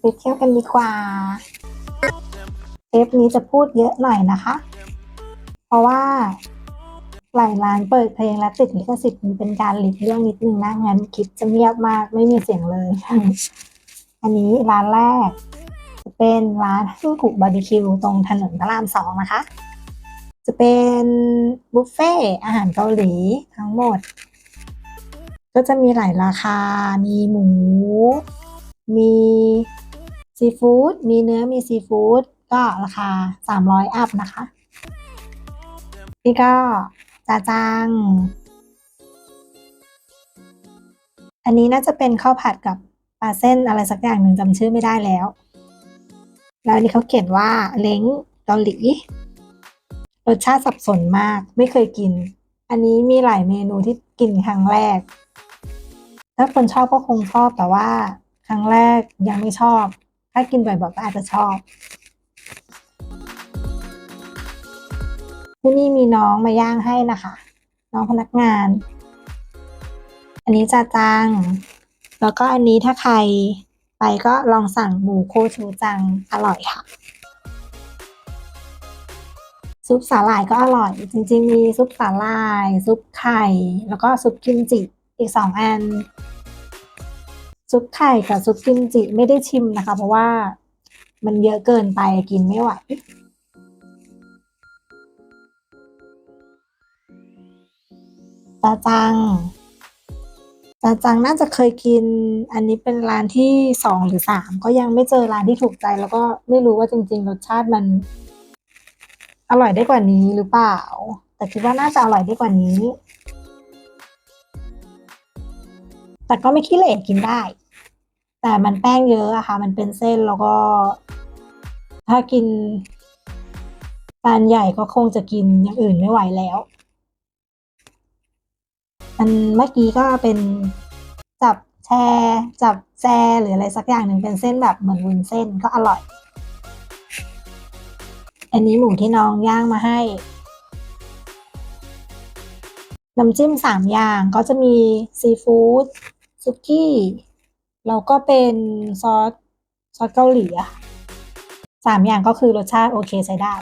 ไปเที่ยวกันดีกว่าเทปนี้จะพูดเยอะหน่อยนะคะ เพราะว่าหลายร้านเปิดเพลงและติดลิขสิทธิ์มันเป็นการหลีกเลี่ยงนิดนึงนะงั้นคลิปจะเงียบมากไม่มีเสียงเลย อันนี้ร้านแรก จะเป็นร้านฮึ่งกุบาร์บีคิวตรงถนนพระรามสองนะคะ จะเป็นบุฟเฟ่อาหารเกาหลีทั้งหมด ก็จะมีหลายราคา มีหมู มี ซีฟู้ดมีเนื้อมีซีฟู้ดก็ราคา 300 อัพนะคะ นี่ก็จาจัง อันนี้น่าจะเป็นข้าวผัดกับปลาเส้นอะไรสักอย่างหนึ่งจำชื่อไม่ได้แล้ว แล้วอันนี้เขาเขียนว่าเล้งเกาหลี รสชาติสับสนมากไม่เคยกิน อันนี้มีหลายเมนูที่กินครั้งแรก ถ้าคนชอบก็คงชอบแต่ว่าครั้งแรกยังไม่ชอบ ถ้ากินบ่อยๆก็อาจจะชอบ ที่นี่มีน้องมาย่างให้นะคะ น้องพนักงาน อันนี้จาจัง แล้วก็อันนี้ถ้าใครไปก็ลองสั่งหมูโคชูจังอร่อยค่ะ ซุปสาหร่ายก็อร่อย จริงๆ มีซุปสาหร่าย ซุปไข่ แล้วก็ซุปกิมจิอีกสองอัน ซุปไข่กับซุปกิมจิไม่ได้ชิมนะคะ เพราะว่ามันเยอะเกินไปกินไม่ไหวจาจังจาจังน่าจะเคยกิน อันนี้เป็นร้านที่สองหรือสามก็ยังไม่เจอร้านที่ถูกใจ แล้วก็ไม่รู้ว่าจริง ๆ รสชาติมัน อร่อยได้กว่านี้หรือเปล่า แต่คิดว่าน่าจะอร่อยได้กว่านี้ แต่ก็ไม่ขี้เหร่กินได้ แต่มันแป้งเยอะอะค่ะ มันเป็นเส้นแล้วก็ ถ้ากินจานใหญ่ก็คงจะกินอย่างอื่นไม่ไหวแล้ว มันเมื่อกี้ก็เป็นจับแชร์จับแซหรืออะไรสักอย่างหนึ่งเป็นเส้นแบบเหมือนวุ้นเส้นก็อร่อย อันนี้หมูที่น้องย่างมาให้น้ำจิ้มสามอย่างก็จะมีซีฟู้ด ซุกี้แล้วก็เป็นซอสซอสเกาหลีอะค่ะสามอย่างก็คือรสชาติโอเคใช้ได้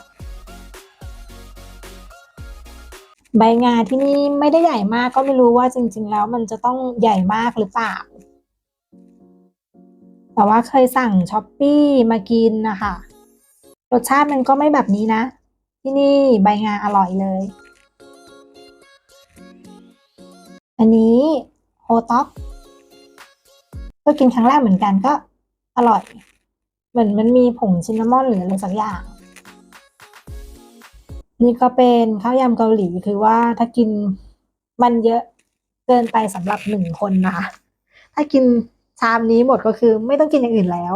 ใบงาที่นี่ไม่ได้ใหญ่มากก็ไม่รู้ว่าจริง ๆ แล้วมันจะต้องใหญ่มากหรือเปล่า แต่ว่าเคยสั่งช้อปปี้มากินนะคะรสชาติมันก็ไม่แบบนี้นะ ที่นี่ใบงาอร่อยเลย อันนี้โฮต็อก ก็กินครั้งแรกเหมือนกันก็อร่อย เหมือนมันมีผงซินนามอนหรืออะไรสักอย่าง นี่ก็เป็นข้าวยำเกาหลีคือว่าถ้ากินมันเยอะเกินไปสำหรับหนึ่งคนนะคะถ้ากินชามนี้หมดก็คือไม่ต้องกินอย่างอื่นแล้ว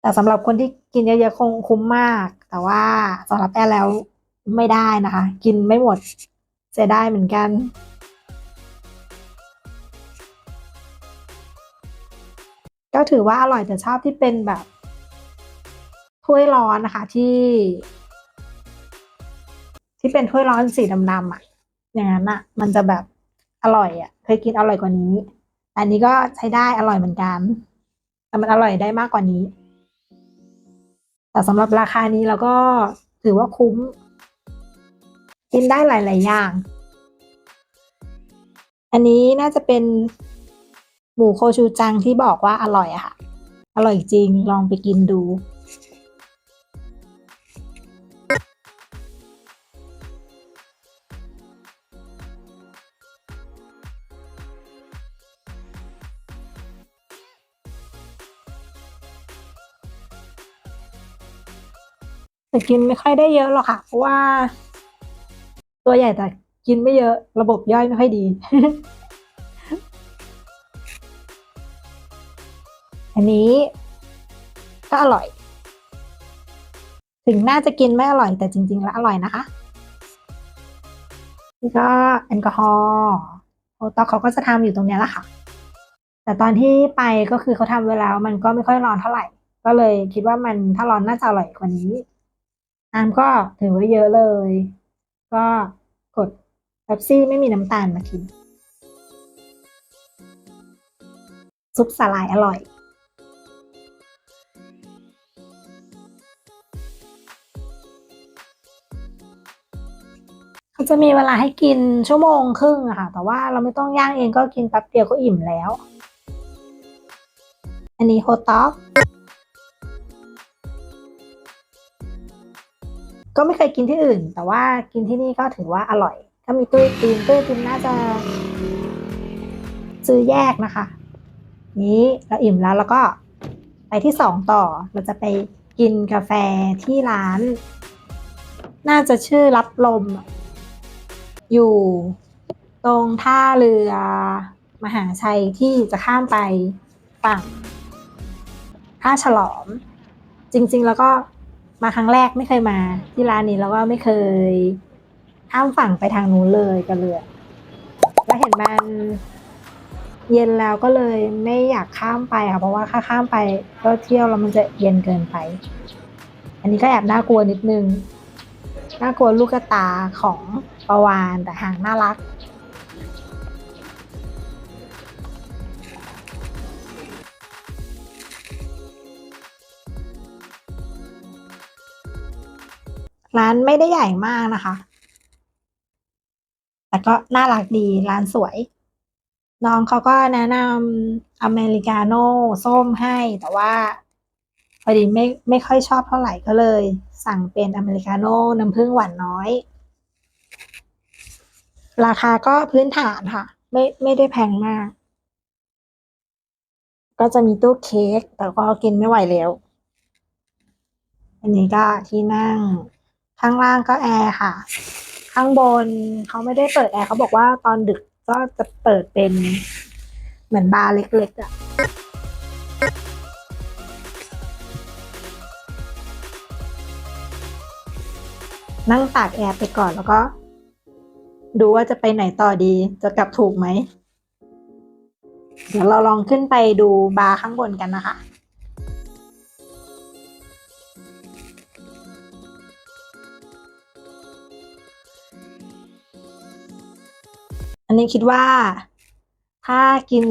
แต่สำหรับคนที่กินเยอะๆคงคุ้มมาก แต่ว่าสำหรับแอร์แล้วไม่ได้นะคะ กินไม่หมดเสียดายเหมือนกัน ก็ถือว่าอร่อยแต่ชอบที่เป็นแบบถ้วยร้อนนะคะที่ ที่เป็นถ้วยร้อนสีดำๆอะ อย่างนั้นอะ มันจะแบบอร่อยอะ เคยกินอร่อยกว่านี้แต่อันนี้ก็ใช้ได้อร่อยเหมือนกัน แต่มันอร่อยได้มากกว่านี้ แต่สำหรับราคานี้เราก็ถือว่าคุ้ม กินได้หลาย ๆ อย่าง อันนี้น่าจะเป็น หมูโคชูจังที่บอกว่าอร่อยอะค่ะ อร่อยจริงลองไปกินดู แต่กินไม่ค่อยได้เยอะหรอกค่ะ เพราะว่า ตัวใหญ่แต่กินไม่เยอะระบบย่อยไม่ค่อยดี อันนี้ก็อร่อย ถึงน่าจะกินไม่อร่อยแต่จริง ๆ แล้วอร่อยนะคะนี่ก็แอลกอฮอล์โอตอเขาก็จะทำอยู่ตรงเนี้ยแหละค่ะ แต่ตอนที่ไปก็คือเขาทำไว้แล้ว มันก็ไม่ค่อยร้อนเท่าไหร่ ก็เลยคิดว่ามันถ้าร้อนน่าจะอร่อยกว่านี้น้ำก็ถือว่าเยอะเลย ก็กดเป๊ปซี่ไม่มีน้ำตาลมากินซุปสาหร่ายอร่อย มันจะมีเวลาให้กินชั่วโมงครึ่งอะค่ะ แต่ว่าเราไม่ต้องย่างเองก็กินแป๊บเดียวก็อิ่มแล้ว อันนี้โฮต็อกก็ไม่เคยกินที่อื่น แต่ว่ากินที่นี่ก็ถือว่าอร่อย ก็มีตู้ติมตู้ติมน่าจะซื้อแยกนะคะ นี้เราอิ่มแล้วแล้วก็ไปที่สองต่อเราจะไปกินกาแฟที่ร้าน น่าจะชื่อรับลม อยู่ตรงท่าเรือมหาชัยที่จะข้ามไปฝั่งท่าฉลอม จริง ๆ แล้วก็มาครั้งแรกไม่เคยมา ที่ร้านนี้แล้วก็ไม่เคยข้ามฝั่งไปทางนู้นเลยกับเรือแล้วเห็นมันเย็นแล้วก็เลยไม่อยากข้ามไปค่ะเพราะว่าถ้าข้ามไปก็เที่ยวแล้วมันจะเย็นเกินไป อันนี้ก็แอบน่ากลัวนิดนึงน่ากลัวลูกตาของ ประวานแต่หางน่ารัก ร้านไม่ได้ใหญ่มากนะคะ แต่ก็น่ารักดีร้านสวย น้องเขาก็แนะนำอเมริกาโน่ส้มให้แต่ว่าพอดีไม่ไม่ค่อยชอบเท่าไหร่ก็เลย สั่งเป็นอเมริกาโน่น้ำผึ้งหวานน้อย ราคาก็พื้นฐานค่ะ ไม่ไม่ได้แพงมาก ก็จะมีตู้เค้กแต่ก็กินไม่ไหวแล้ว อันนี้ก็ที่นั่งข้างล่างก็แอร์ค่ะ ข้างบนเขาไม่ได้เปิดแอร์เขาบอกว่าตอนดึกก็จะเปิดเป็นเหมือนบาร์เล็กๆอะ่ะนั่งตากแอร์ไปก่อนแล้วก็ ดูว่าจะไปไหนต่อดี จะกลับถูกไหม เดี๋ยวเราลองขึ้นไปดูบาร์ข้างบนกันนะคะอันนี้คิดว่าถ้ากิน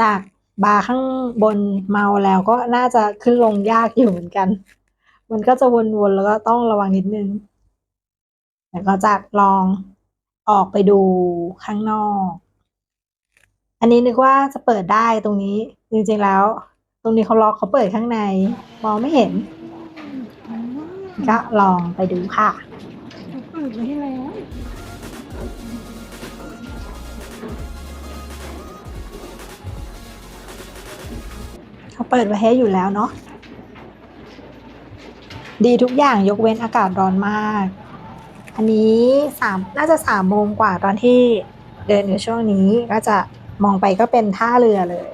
จากบาร์ข้างบนเมาแล้วก็น่าจะขึ้นลงยากอยู่เหมือนกัน มันก็จะวนๆแล้วก็ต้องระวังนิดนึง แต่ก็จะลอง ออกไปดูข้างนอก อันนี้นึกว่าจะเปิดได้ตรงนี้ จริงๆแล้ว ตรงนี้เขาล็อกเขาเปิดข้างใน มองไม่เห็น ก็ลองไปดูค่ะเปิดไว้แล้วเขาเปิดไว้ให้อยู่แล้วเนาะดีทุกอย่างยกเว้นอากาศร้อนมาก อันนี้สามน่าจะสามโมงกว่าตอนที่เดินอยู่ช่วงนี้ก็จะมองไปก็เป็นท่าเรือเลย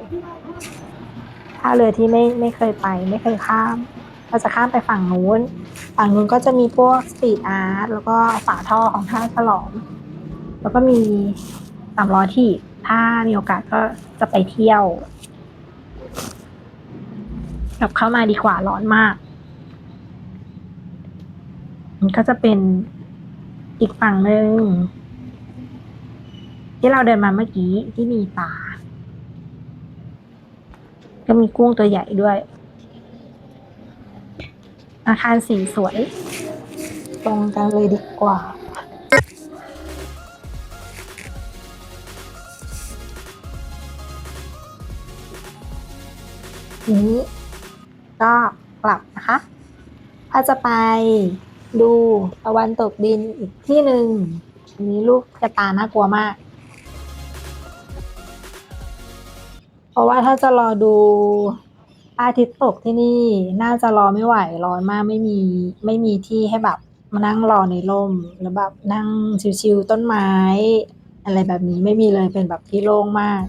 ท่าเรือที่ไม่ไม่เคยไป ไม่เคยข้าม ก็จะข้ามไปฝั่งนู้น ฝั่งนู้นก็จะมีพวกสตรีทอาร์ตแล้วก็ฝาท่อของท่าฉลอมแล้วก็มีสามล้อที่ถ้ามีโอกาสก็จะไปเที่ยวกลับเข้ามาดีกว่าร้อนมาก มันก็จะเป็น อีกฝั่งหนึ่งที่เราเดินมาเมื่อกี้ที่มีปลาก็มีกุ้งตัวใหญ่ด้วย อาคารสีสวย ตรงกันเลยดีกว่านี้ก็กลับนะคะ ถ้าจะไป ดูตะวันตกดินอีกที่หนึ่งอันนี้ลูกกระตาน่ากลัวมาก เพราะว่าถ้าจะรอดูอาทิตย์ตกที่นี่น่าจะรอไม่ไหวร้อนมากไม่มีไม่มีที่ให้แบบมานั่งรอในร่มแล้วแบบนั่งชิวๆต้นไม้ อะไรแบบนี้ไม่มีเลยเป็นแบบที่โล่งมาก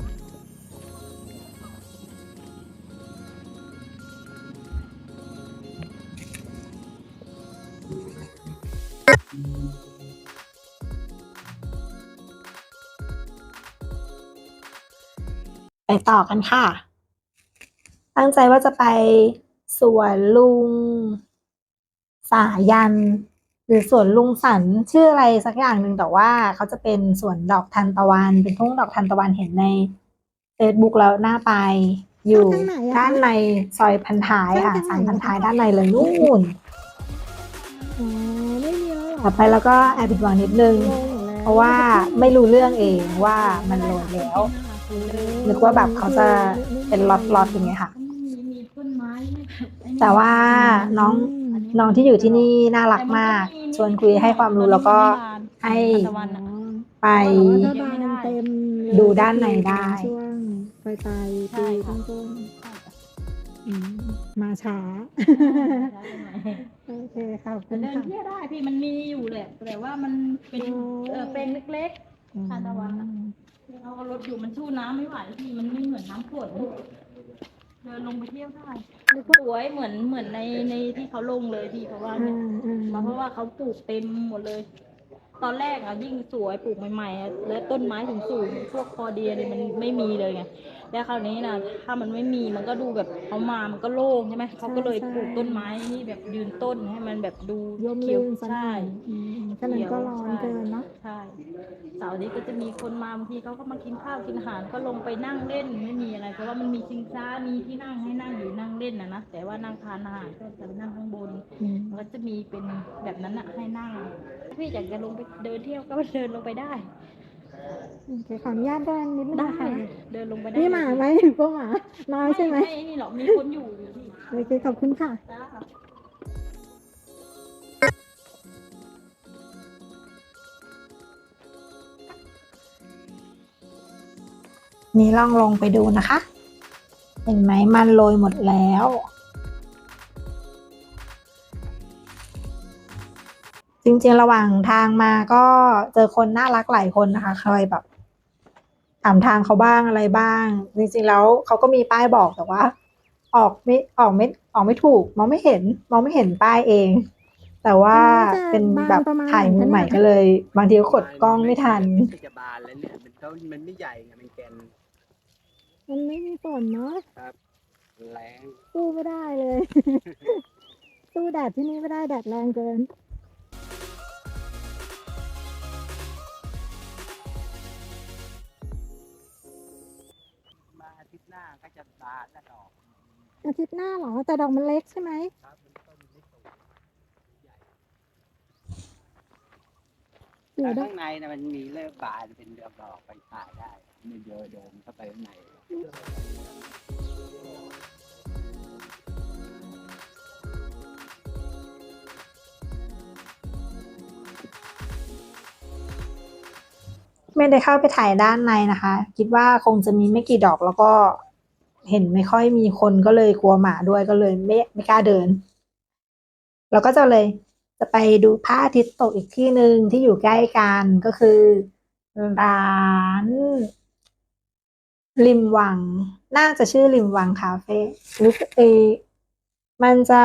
ไปต่อกันค่ะ ตั้งใจว่าจะไปสวนลุง สายัน หรือสวนลุงสันชื่ออะไรสักอย่างหนึ่งแต่ว่าเขาจะเป็นสวนดอกทันตะวัน เป็นทุ่งดอกทันตะวันเห็นใน Facebook แล้วหน้าไป อยู่ด้านในซอยพันท้ายค่ะสายพันท้ายด้านในเลยนู่นอ๋อไม่มีแล้วเหรอต่อไปแล้วก็แอบผิดหวังนิดนึง เพราะว่าไม่รู้เรื่องเองว่ามันโรยแล้ว นึกว่าแบบเขาจะเป็นล็อตๆอย่างเงี้ยค่ะ แต่ว่าน้องน้องที่อยู่ที่นี่น่ารักมาก ชวนคุยให้ความรู้แล้วก็ให้ไปดูด้านในได้ช่วงปลายปลายปีต้นมาช้าโอเคค่ะเดินเที่ยวได้พี่มันมีอยู่แหละแต่ว่ามันเป็นเออเป็นเล็กๆทานตะวัน เราเอารถอยู่มันสู้น้ำไม่ไหวพี่มันไม่เหมือนน้ำฝนเดินลงไปเที่ยวได้สวยเหมือนเหมือนในในที่เขาลงเลยพี่เพราะว่าอืเนี่ยมอืมมาเพราะว่าเขาปลูกเต็มหมดเลย ตอนแรกอะยิ่งสวยปลูกใหม่ๆอะแล้วต้นไม้ถึงสูงๆพวกคอเดียเนี่ยมันไม่มีเลยไง แล้วคราวนี้นะถ้ามันไม่มีมันก็ดูแบบเขามามันก็โล่งใช่ไหมเขาก็เลยปลูกต้นไม้นี่แบบยืนต้นให้มันแบบดูร่มเขีรื่ยวนสักหใช่น่อยอืมแค่นั้นก็ร้อนเกินเนาะ ใช่เสาร์นี้ก็จะมีคนมาบางทีเขาก็มากินข้าวกินอาหารก็ลงไปนั่งเล่นไม่มีอะไรเพราะว่ามันมีชิงช้ามีที่นั่งให้นั่งอยู่นั่งเล่นนะนะแต่ว่านั่งทานอาหารก็จะไปนั่งข้างบน อืม มันก็จะมีเป็นแบบนั้นอะให้นั่ง พี่อยากจะลงไปเดินเที่ยวก็เดินลงไปได้ โอเคขออนุญาตเดินนิดนึงได้นะคะเดินลงไปได้นี่หมาไหมหรือก็หมาน้อยใช่ไหมไม่นี่หรอกมีคนอยู่อยู่ที่โอเคขอบคุณค่ะ จ้านี่ลองลงไปดูนะคะ เห็นไหมมันโรยหมดแล้ว จริงๆระหว่างทางมาก็เจอคนน่ารักหลายคนนะคะคอยแบบถามทางเขาบ้างอะไรบ้าง จริงๆแล้วเขาก็มีป้ายบอกแต่ว่า ออกไม่ออกไม่ออกไม่ถูก มองไม่เห็น มองไม่เห็นป้ายเอง แต่ว่าเป็นแบบถ่ายมือใหม่ก็เลย บางทีก็กดกล้องไม่ทันใช่จะบานแล้วเนี่ยมันเขามันไม่ใหญ่ไงมันแกนมันไม่มีฝนเนาะแรงสู้ไม่ได้เลย สู้แดดที่นี่ไม่ได้แดดแรงเกิน จะบานแล้วดอกอาทิตย์หน้าเหรอ แต่ดอกมันเล็กใช่ไหมครับมันต้นไม่โตใหญ่เดี๋ยวแต่ได้ข้างในนะมันมีเลิกบานเป็นดอกดอกไปถ่ายได้ไม่เยอะเดินเข้าไปข้างในไม่ได้เข้าไปถ่ายด้านในนะคะ คิดว่าคงจะมีไม่กี่ดอกแล้วก็ เห็นไม่ค่อยมีคนก็เลยกลัวหมาด้วยก็เลยไม่ไม่กล้าเดิน เราก็จะเลยจะไปดูพระอาทิตย์ตกอีกที่หนึ่งที่อยู่ใกล้กันก็คือร้านริมวัง น่าจะชื่อริมวังคาเฟ่หรือเออมันจะ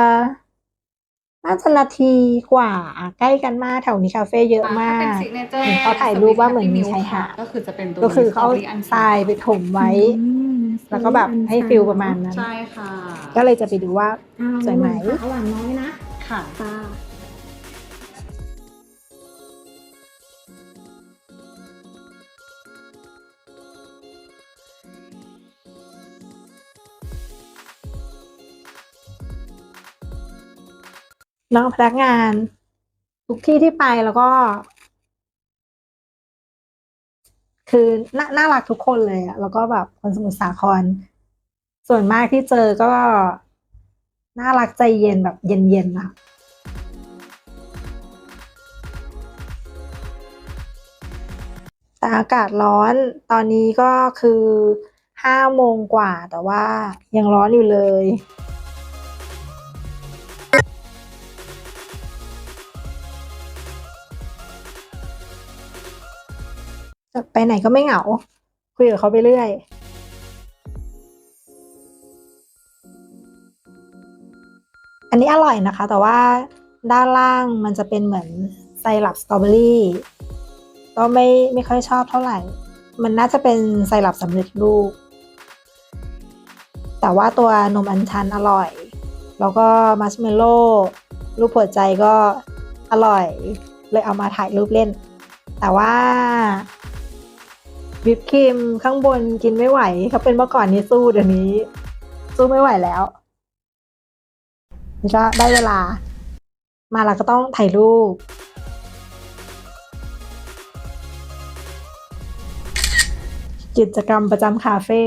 น่าจะนาทีกว่าใกล้กันมากแถวนี้คาเฟ่เยอะมากถ้าเป็นซิกเนเจอร์เห็นเขาถ่ายรูปว่าเหมือนมีชายหาดก็คือจะเป็นตัวก็คือเขาสตรเอาบรี่อันทรายไปถมไว้อืม แล้วก็แบบให้ฟิลประมาณนั้น ใช่ค่ะก็เลยจะไปดูว่าเอาสวยไหมค่ะหวานน้อยนะ ค่ะตาน้องพนักงานทุกที่ที่ไปแล้วก็ คือน่าน่ารักทุกคนเลยอะแล้วก็แบบคนสมุทรสาคร ส่วนมากที่เจอก็ น่ารักใจเย็นแบบเย็นๆอะแต่อากาศร้อนตอนนี้ก็คือห้าโมงกว่าแต่ว่ายังร้อนอยู่เลย ไปไหนก็ไม่เหงา คุยกับเขาไปเรื่อย อันนี้อร่อยนะคะ แต่ว่าด้านล่างมันจะเป็นเหมือนไซรัปสตรอเบอรี่ก็ไม่ไม่ค่อยชอบเท่าไหร่ มันน่าจะเป็นไซรัปสำเร็จรูป แต่ว่าตัวนมอัญชันอร่อย แล้วก็มัชเมลโล่รูปหัวใจก็อร่อย เลยเอามาถ่ายรูปเล่น แต่ว่า วิปครีมข้างบนกินไม่ไหวเขาเป็นเมื่อก่อนนี้สู้เดี๋ยวนี้ สู้ไม่ไหวแล้วนี่ก็ได้เวลา มาเราก็ต้องถ่ายรูป กิจกรรมประจำคาเฟ่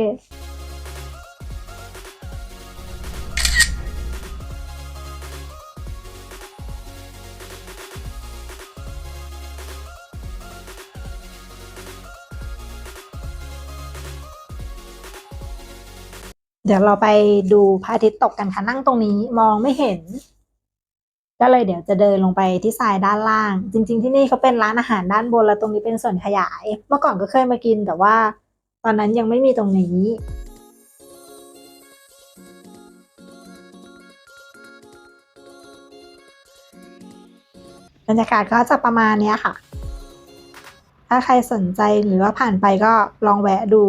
เดี๋ยวเราไปดูพระอาทิตย์ตกกันค่ะนั่งตรงนี้มองไม่เห็น ก็เลยเดี๋ยวจะเดินลงไปที่ทรายด้านล่าง จริง ๆ ที่นี่เขาเป็นร้านอาหารด้านบนแล้วตรงนี้เป็นส่วนขยาย เมื่อก่อนก็เคยมากิน แต่ว่าตอนนั้นยังไม่มีตรงนี้บรรยากาศก็จะประมาณนี้ค่ะ ถ้าใครสนใจหรือว่าผ่านไปก็ลองแวะดู